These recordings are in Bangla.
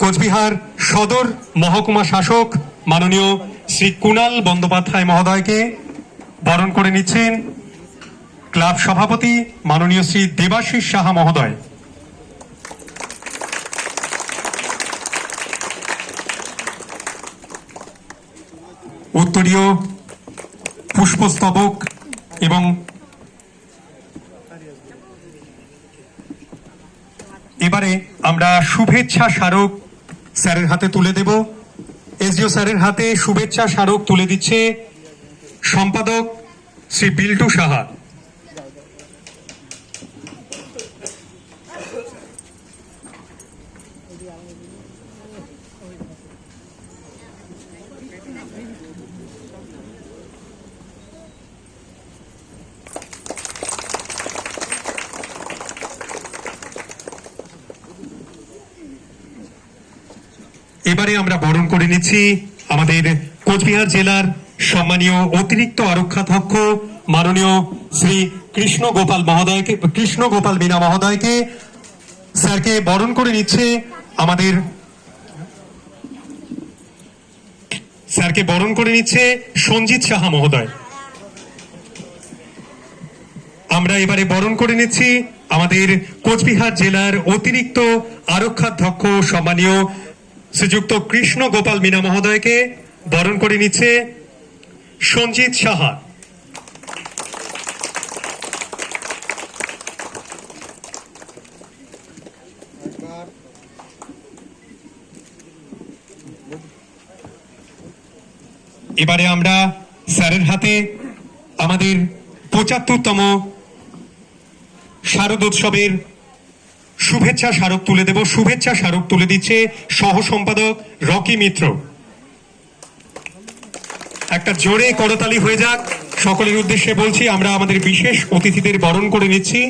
কোচবিহার সদর মহকুমা শাসক মাননীয় শ্রী কুণাল বন্দ্যোপাধ্যায় মহোদয়কে বরণ করে নিচ্ছেন ক্লাব সভাপতি মাননীয় শ্রী দেবাশিস সাহা মহোদয়। উত্তরীয় পুষ্পস্তবক এবং এবারে আমরা শুভেচ্ছা স্মারক স্যারের হাতে তুলে দেব। এসডিও স্যারের হাতে শুভেচ্ছা স্মারক তুলে দিচ্ছে সম্পাদক শ্রী বিল্টু সাহা। এবারে আমরা বরণ করে নিচ্ছি আমাদের কোচবিহার জেলার সম্মানীয় অতিরিক্ত আরক্ষাধ্যক্ষ মাননীয় শ্রী কৃষ্ণ গোপাল মহোদয়কে, কৃষ্ণ গোপাল মিনা মহোদয়কে। স্যারকে বরণ করে নিচ্ছে আমাদের স্যারকে বরণ করে নিচ্ছে সঞ্জিত সাহা মহোদয়। আমরা এবারে বরণ করে নিচ্ছি আমাদের কোচবিহার জেলার অতিরিক্ত আরক্ষাধ্যক্ষ, সম্মানীয় শ্রীযুক্ত কৃষ্ণ গোপাল মিনা মহোদয়কে বরণ করে নিচ্ছে সঞ্জিত সাহা। এবারে আমরা স্যারের হাতে আমাদের পঁচাত্তরতম শারদোৎসবের শুভেচ্ছা স্মারক তুলে দেব। শুভেচ্ছা স্মারক তুলে দিচ্ছে সহ সম্পাদক রকি মিত্র। একটা জোরে করতালি হয়ে যাক। সকলের উদ্দেশ্যে বলছি, আমরা আমাদের বিশেষ অতিথিদের বরণ করে নিচ্ছি।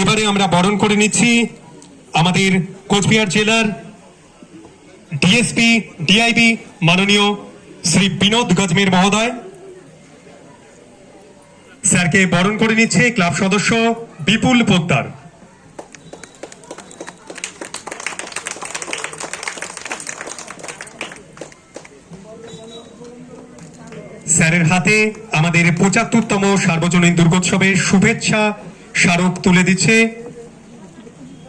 এবারে আমরা বরণ করে নিচ্ছি আমাদের কোচবিহার জেলার ডিএসপি, ডিআইবি, মাননীয় শ্রী বিনোদ গজমের মহোদয়। স্যারকে বরণ করে নিচ্ছে ক্লাব সদস্য বিপুল পোদ্দার। স্যারের হাতে আমাদের পঁচাত্তরতম সার্বজনীন দুর্গোৎসবের শুভেচ্ছা স্মারক তুলে দিচ্ছে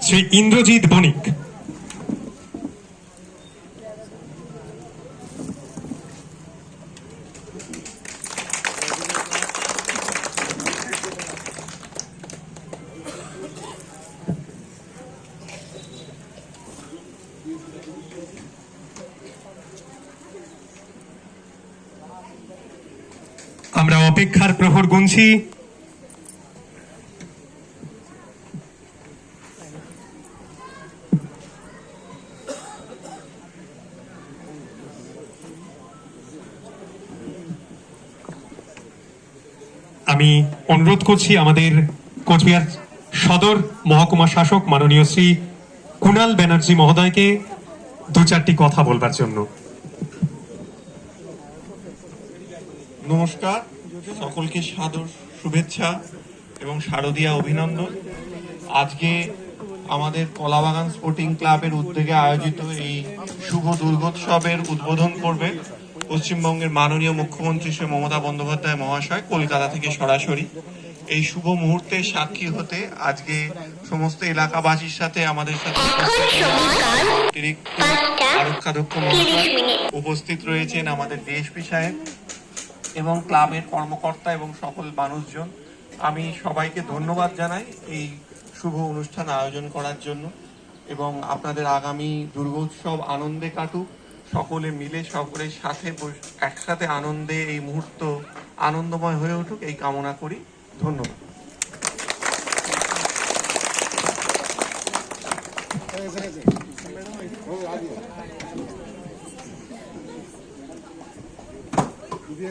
শ্রী ইন্দ্রজিৎ বণিক আমরা অপেক্ষার প্রহর আমি অনুরোধ করছি আমাদের কোচবিহার সদর মহকুমা শাসক মাননীয় শ্রী কুণাল ব্যানার্জি মহোদয়কে দু চারটি কথা বলবার জন্য। নমস্কার। সকলকে সাদর শুভেচ্ছা এবং শারদীয়া অভিনন্দন। আজকে আমাদের কলাবাগান স্পোর্টিং ক্লাবের উদ্যোগে আয়োজিত এই শুভ দুর্গোৎসবের উদ্বোধন করবে পশ্চিমবঙ্গের মাননীয় মুখ্যমন্ত্রী শ্রী মমতা বন্দ্যোপাধ্যায় মহাশয় কলকাতা থেকে সরাসরি। এই শুভ মুহূর্তে সাক্ষী হতে আজকে সমস্ত এলাকাবাসীর সাথে আমাদের সাথে উপস্থিত রয়েছেন আমাদের ডিএসপি সাহেব। এবং ক্লাবের কর্মকর্তা এবং সকল মানুষজন। আমি সবাইকে ধন্যবাদ জানাই এই শুভ অনুষ্ঠান আয়োজন করার জন্য এবং আপনাদের আগামী দুর্গোৎসব আনন্দে কাটুক। সকলে মিলে সকলের সাথে একসাথে আনন্দে এই মুহূর্ত আনন্দময় হয়ে উঠুক, এই কামনা করি। ধন্যবাদ।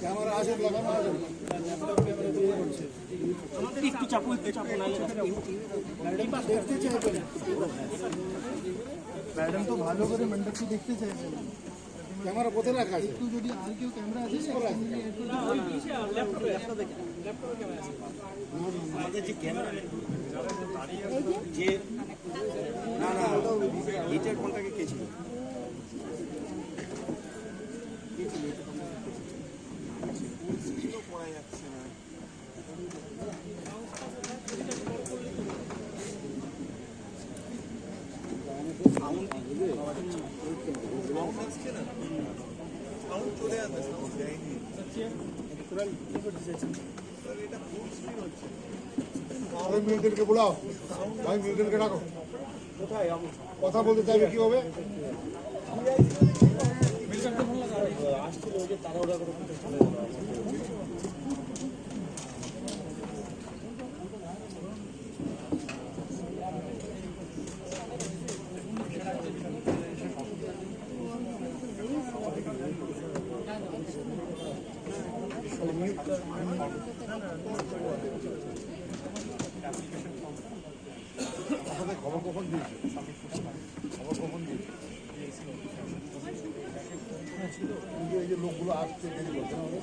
ক্যামেরা আছে লাগানো আছে। একটু চাপো একটু চাপো নাহলে দেখতে চাইবে ম্যাডাম তো ভালো করে মণ্ডপটি দেখতে চাইছে ক্যামেরা কোথায় রাখা আছে? একটু যদি আর কেউ ক্যামেরা আছে আমাদের যে ক্যামেরা যে? না না এইটার ফোনটাকে কে ছিল? মিউটেনকে ডাকো। কথা বলতে চাইবে কি হবে? খবর কখন দিয়েছে খবর কখন দিয়েছে কিন্তু এই যে লোকগুলো আসছে দেরি করছে না ওদের?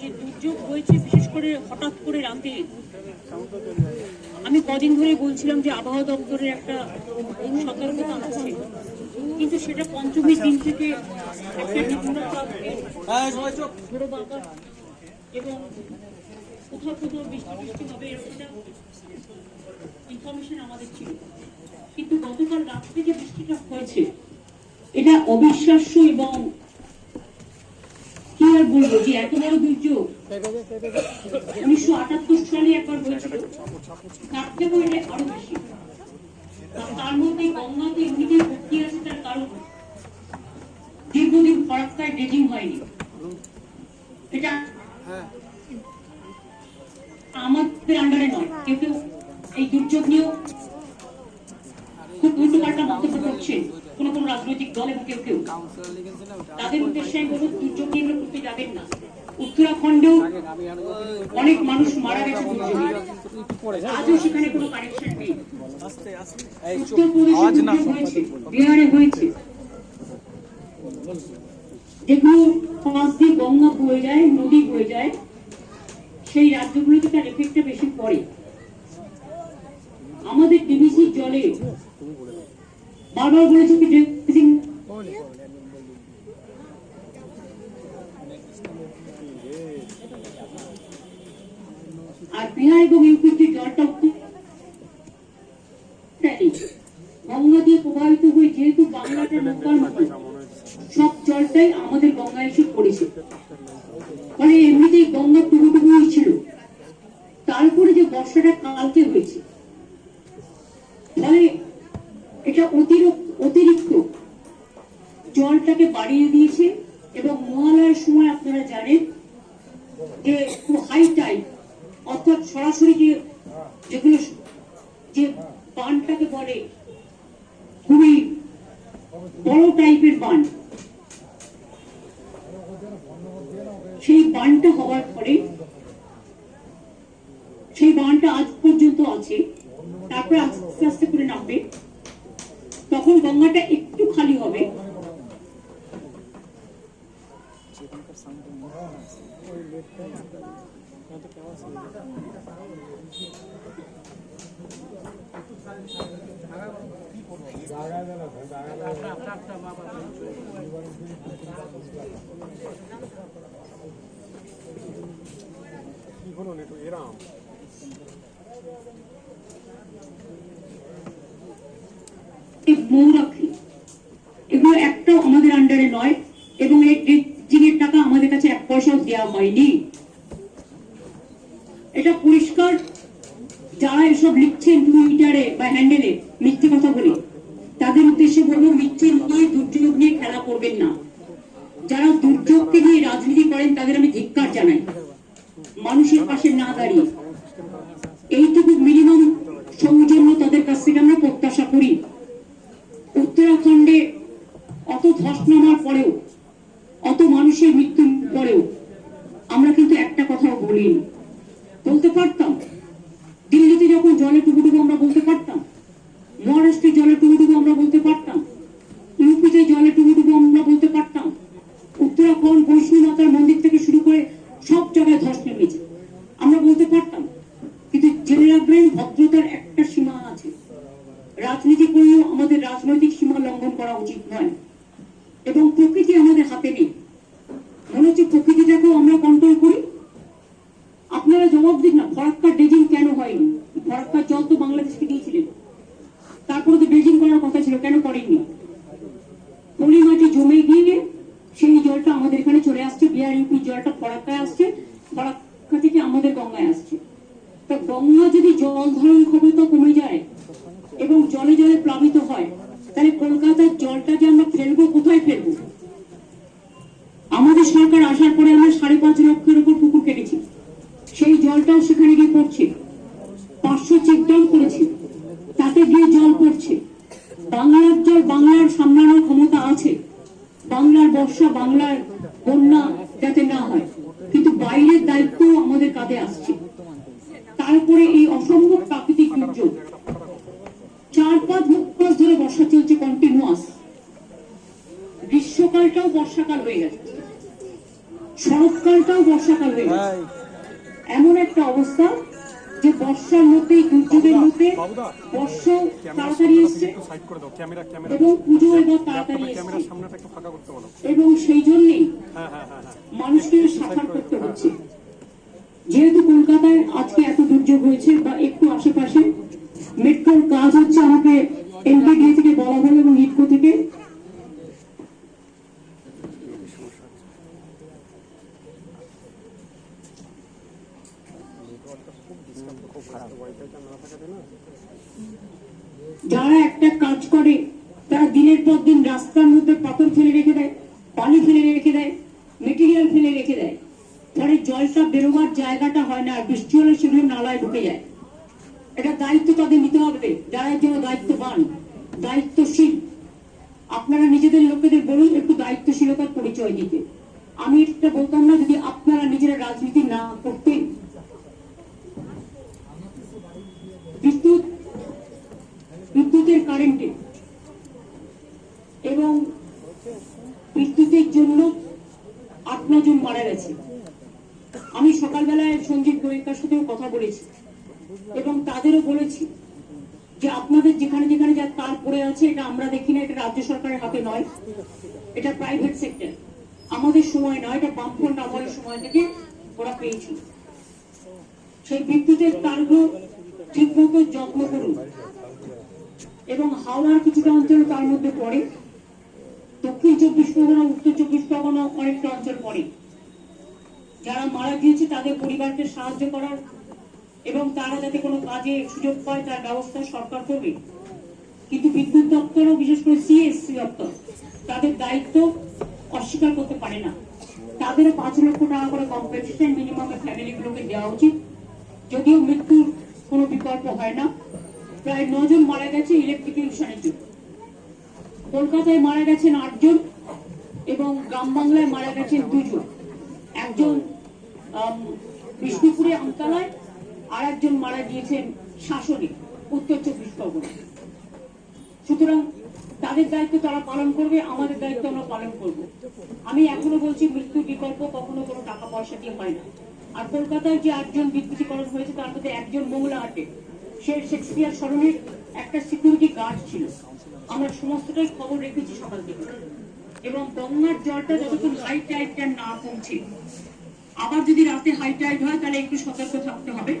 যে দুর্যোগ হয়েছে বিশেষ করে হঠাৎ করে রাতে আমি কদিন ধরে বলছিলাম যে আবহাওয়া দপ্তরের একটা সতর্কতা আছে কিন্তু সেটা পঞ্চমীর দিন থেকে একটা নিপুণতা এবং কোথাও কোথাও বৃষ্টি বৃষ্টি হবে এরকম ইনফরমেশন আমাদের ছিল। কিন্তু গতকাল রাত থেকে বৃষ্টিটা হয়েছে। এটা অবিশ্বাস্য এবং কি আর বলব যে এত বড় দুর্যোগ? উনিশশো আটাত্তর সালে একবার হয়েছিল। তার থেকে হইলে আরও বেশি। তার মধ্যে গঙ্গাতে এমনিতে ভর্তি আছে তার কারণ। দীর্ঘদিন ফরাক্কায় ড্রেজিং হয়নি। এটা আমাদের আন্ডারে নয়। কেউ কেউ এই দুর্যোগ নিয়েও খুব উল্টোপাল্টা মন্তব্য করছে কোন কোন রাজনৈতিক দল এবং কেউ কেউ। তাদের উদ্দেশ্যে আমি বলব দুর্যোগ নিয়ে করতে যাবেন না। উত্তরাখণ্ডেও অনেক মানুষ মারা গেছে দুর্যোগে। আজও সেখানে কোনো কানেকশন নেই। উত্তরপ্রদেশে দুর্যোগ হয়েছে বিহারে হয়েছে। যেগুলো পাঁচ দিয়ে গঙ্গা বয়ে যায় নদী বয়ে যায় সেই রাজ্যগুলোতে তার এফেক্টটা বেশি পড়ে। আমাদের ডিবিসির জলে বারবার বলেছে কি আর বিহার এবং ইউপির যে জলটা গঙ্গা দিয়ে প্রবাহিত হয়ে যেহেতু বাংলাটা নৌকার মতো, সব জলটাই আমাদের গঙ্গা এসে পড়েছে। মানে এমনিতেই গঙ্গা টুকু টুকুই ছিল তারপরে যে বর্ষাটা কালকে হয়েছে ফলে এটা অতিরিক্ত জলটাকে বাড়িয়ে দিয়েছে এবং মহালয়ার সময় আপনারা জানেন যে খুব হাই টাইড অর্থাৎ সরাসরি যে যেগুলো যে বানটাকে বলে খুবই বড় টাইপের বান। বানটা হওয়ার পরে সেই বানটা আজ পর্যন্ত আছে। তারপরে আস্তে এই মৌরাক্ষী এগুলো একটাও আমাদের আন্ডারে নয়, এবং এই এর টাকা আমাদের কাছে এক পয়সাও দেওয়া হয়নি এটা পরিষ্কার যারা এসব লিখছেন টুইটারে বা হ্যান্ডেলে মিথ্যে কথা বলে তাদের উদ্দেশ্যে বলব মিথ্যে নিয়ে দুর্যোগ নিয়ে খেলা করবেন না যারা দুর্যোগকে নিয়ে রাজনীতি করেন তাদের আমি ধিক্কার জানাই মানুষের পাশে না দাঁড়িয়ে এইটুকু মিনিমাম সৌজন্য তাদের কাছ থেকে আমরা প্রত্যাশা করি। উত্তরাখণ্ডে অত ধস নামার পরেও, অত মানুষের মৃত্যুর পরেও আমরা কিন্তু একটা কথাও বলিনি। বলতে পারতাম, দিল্লিতে যখন জলে টুকুটুকু আমরা বলতে পারতাম, মহারাষ্ট্রে জলে টুকুটুকু আমরা বলতে পারতাম, ইউপিতে জলে টুকুটুকু আমরা বলতে পারতাম, উত্তরাখণ্ড, বৈষ্ণব মাতার মন্দির থেকে শুরু করে সব জায়গায় ধস নেমেছে। আমরা বলতে পারতাম জেনে রাখবেন ভদ্রতার একটা সীমা আছে। রাজনীতি করলেও আমাদের রাজনৈতিক সীমা লঙ্ঘন করা উচিত নয়। এবং প্রকৃতি আমাদের হাতে নেই। মনে হচ্ছে প্রকৃতিটাকেও আমরা কন্ট্রোল করি। আপনারা জবাব দিন না ফরাক্কার ড্রেজিং কেন হয়নি? ফরাক্কার জল তো বাংলাদেশকে দিয়েছিলেন। তারপরে তো ড্রেজিং করার কথা ছিল, কেন করেননি? পলি মাটি জমে গিয়ে সেই জলটা আমাদের এখানে চলে আসছে, বিহার ইউপি জলটা ফরাক্কায় আসছে ফরাক্কা থেকে আমাদের গঙ্গায় আসছে। গঙ্গা যদি জল ধারণ ক্ষমতা কমে যায় এবং জলে জলে প্লাবিত হয়, তাহলে কলকাতার জলটা যে আমরা ফেলব, কোথায় ফেলব? আমাদের সরকার আসার পরে আমরা সাড়ে পাঁচ লক্ষের উপর পুকুর কেটেছি সেই জলটাও সেখানে গিয়ে পড়ছে পাঁচশো চেকডাউন করেছে তাতে গিয়ে জল পড়ছে বাংলার জল বাংলার সামলানোর ক্ষমতা আছে বাংলার বর্ষা বাংলার বন্যা যাতে না হয় কিন্তু বাইরের দায়িত্ব আমাদের কাঁধে আসছে তারপরে এই অসম্ভব প্রাকৃতিক দুর্যোগ চার পাঁচ মাস ধরে বর্ষা চলছে কন্টিনিউয়াস গ্রীষ্মকালটাও বর্ষাকাল হয়ে গেছে শরৎকালটাও বর্ষাকাল হয়ে গেছে এমন একটা অবস্থা যে বর্ষার মধ্যে দুর্যোগের মধ্যে বর্ষা তাড়াতাড়ি এসছে সাইড করে দাও ক্যামেরা ক্যামেরা। এবং পুজো এবার তাড়াতাড়ি এসছে। সামনেটা একটু ফাঁকা করতে বলো। এবং সেই জন্যেই হ্যাঁ হ্যাঁ হ্যাঁ মানুষকে সাফার করতে হচ্ছে। যেহেতু কলকাতায় আজকে এত দুর্যোগ হয়েছে বা একটু আশেপাশে মেট্রোর কাজ হচ্ছে আমাকে এনপিডিএ থেকে বলা হলো এবং ইটকো থেকে। যারা একটা কাজ করে, তারা দিনের পর দিন রাস্তার মধ্যে পাথর ফেলে রেখে দেয়, পানি ফেলে রেখে দেয় মেটেরিয়াল ফেলে রেখে দেয়। ফলে জলটা বেরোবার জায়গাটা হয় না বৃষ্টি হলে সেগুলো নালায় ঢুকে যায়। এটা দায়িত্ব তাদের নিতে হবে, যারা জন্য দায়িত্ববান, দায়িত্বশীল। আপনারা নিজেদের লোকেদের বলুন একটু দায়িত্বশীলতার পরিচয় দিতে। আমি এটা বলতাম না যদি আপনারা নিজেরা রাজনীতি না করতেন। বিদ্যুৎ, বিদ্যুতের কারেন্টে এবং বিদ্যুতের জন্য আট নজন মারা গেছে। আমি সকালবেলায় সঞ্জীব গোয়েঙ্কার সাথেও কথা বলেছি এবং তাদেরও বলেছি যে আপনাদের যেখানে যেখানে যা তার পড়ে আছে, এটা আমরা দেখি না, এটা রাজ্য সরকারের হাতে নয়। এটা প্রাইভেট সেক্টর আমাদের সময় নয়, এটা বামফ্রন্ট আমলের সময় থেকে ওরা পেয়েছিল। সেই বিদ্যুতের তারগুলো ঠিক মতো যত্ন করুন। এবং হাওড়ার কিছুটা অঞ্চল তার মধ্যে পড়ে। দক্ষিণ চব্বিশ পরগনা, উত্তর চব্বিশ পরগনা অনেকটা অঞ্চল পড়ে। যারা মারা গিয়েছে, তাদের পরিবারকে সাহায্য করার এবং তারা যাতে কোনো কাজে সুযোগ পায়, তার ব্যবস্থা সরকার করবে। কিন্তু বিদ্যুৎ দপ্তরও, বিশেষ করে সিএসসি দপ্তর, তাদের দায়িত্ব অস্বীকার করতে পারে না। তাদেরও পাঁচ লক্ষ টাকা করে কম্পেনসেশন মিনিমাম ফ্যামিলিগুলোকে দেওয়া উচিত। যদিও মৃত্যুর কোনো বিকল্প হয় না। প্রায় নজন মারা গেছে ইলেকট্রিকিউশনের জন্য। কলকাতায় মারা গেছেন আটজন এবং গ্রাম বাংলায় মারা গেছেন দুজন। একজন বিষ্ণুপুরে আমতলায় আর একজন মারা গিয়েছেন শাসনে, উত্তর চব্বিশ পরগনা সুতরাং তাদের দায়িত্ব তারা পালন করবে, আমাদের দায়িত্ব আমরা পালন করব। আমি এখনও বলছি, মৃত্যুর বিকল্প কখনো কোনো টাকা পয়সা দিয়ে হয় না। আর কলকাতায় যে আটজন বিদ্যুতীকরণ হয়েছে, তার মধ্যে একজন মহিলা হাটে। সে শেক্সপিয়ার স্মরণের একটা সিকিউরিটি গার্ড ছিল। আমরা সমস্তটাই খবর রেখেছি সকাল থেকে। এবং গঙ্গার জলটা যতক্ষণ হাই টাইডটা না পৌঁছে, আবার যদি রাতে হাই টাইড হয়, তাহলে একটু সতর্ক থাকতে হবে।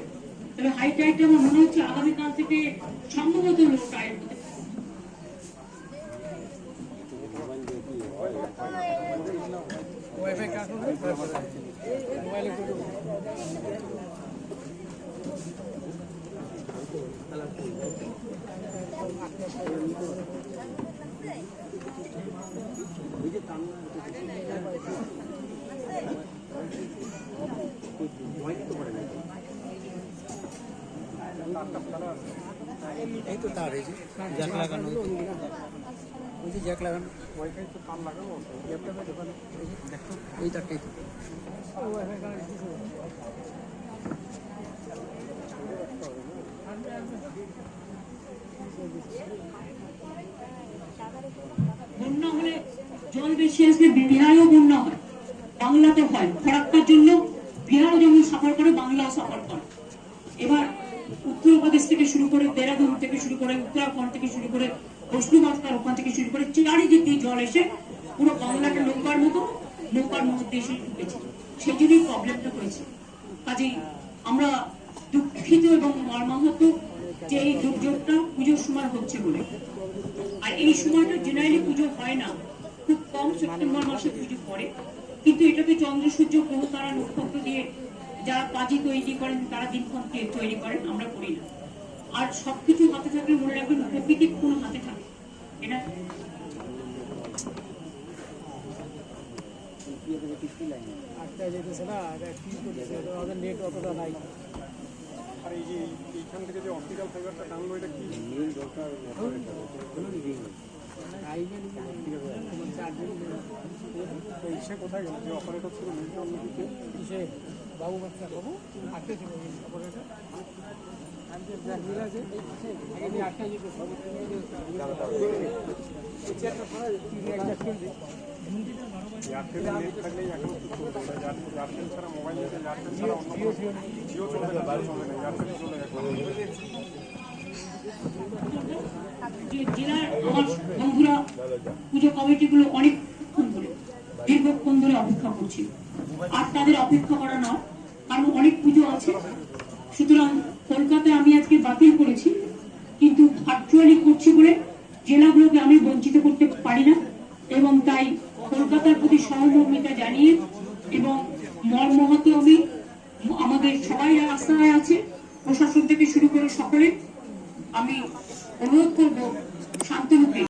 তবে হাই টাইডটা আমার মনে হচ্ছে আগামীকাল থেকে সম্ভবত লো টাইড হতে এই তো তার এই যে জ্যাক লাগানো যে জ্যাক লাগানো। ওয়াইফাই তো লাগাবো এই হলে জল বেশি আসলে বিহারেও বন্যা হয়। বাংলাতে হয় খরাক্কার জন্য বিহারও যেমন সাফার করে বাংলাও সাফার করে। এবার উত্তরপ্রদেশ থেকে শুরু করে দেরাদুন থেকে শুরু করে, উত্তরাখণ্ড থেকে শুরু করে বৈষ্ণবাস্তার ওখান থেকে শুরু করে চারিদিক দিয়ে জল এসে পুরো বাংলাটা নৌকার মতো, নৌকার মধ্যে এসে ঢুকেছে সেই জন্যই প্রবলেমটা হয়েছে। কাজেই আমরা দুঃখিত এবং মর্মাহত যে এই দুর্যোগটা পুজোর সময় হচ্ছে বলে। আর এই সময়টা জেনারেলি পুজো হয় না। খুব কম সেপ্টেম্বর মাসে পুজো পড়ে। কিন্তু এটাতে চন্দ্র সূর্য গ্রহ, তারা নক্ষত্র দিয়ে যারা কাজী তৈরি করেন, তারা দিনক্ষণ তৈরি করেন, আমরা করি না। আর সবকিছু হাতে থাকলে মনে রাখবেন প্রকৃতি কোনো হাতে থাকে এটা যেতেছে না। ওদের নেট অতটা নাই আর এই যে এইখান থেকে ইসে কোথায় গেল যে কিসে বাবু বাচ্চা বাবু আটকে অপারেটর জেলার আমার বন্ধুরা পুজো কমিটিগুলো ধরে দীর্ঘক্ষণ ধরে অপেক্ষা করছে আর তাদের অপেক্ষা করা নয়, কারণ অনেক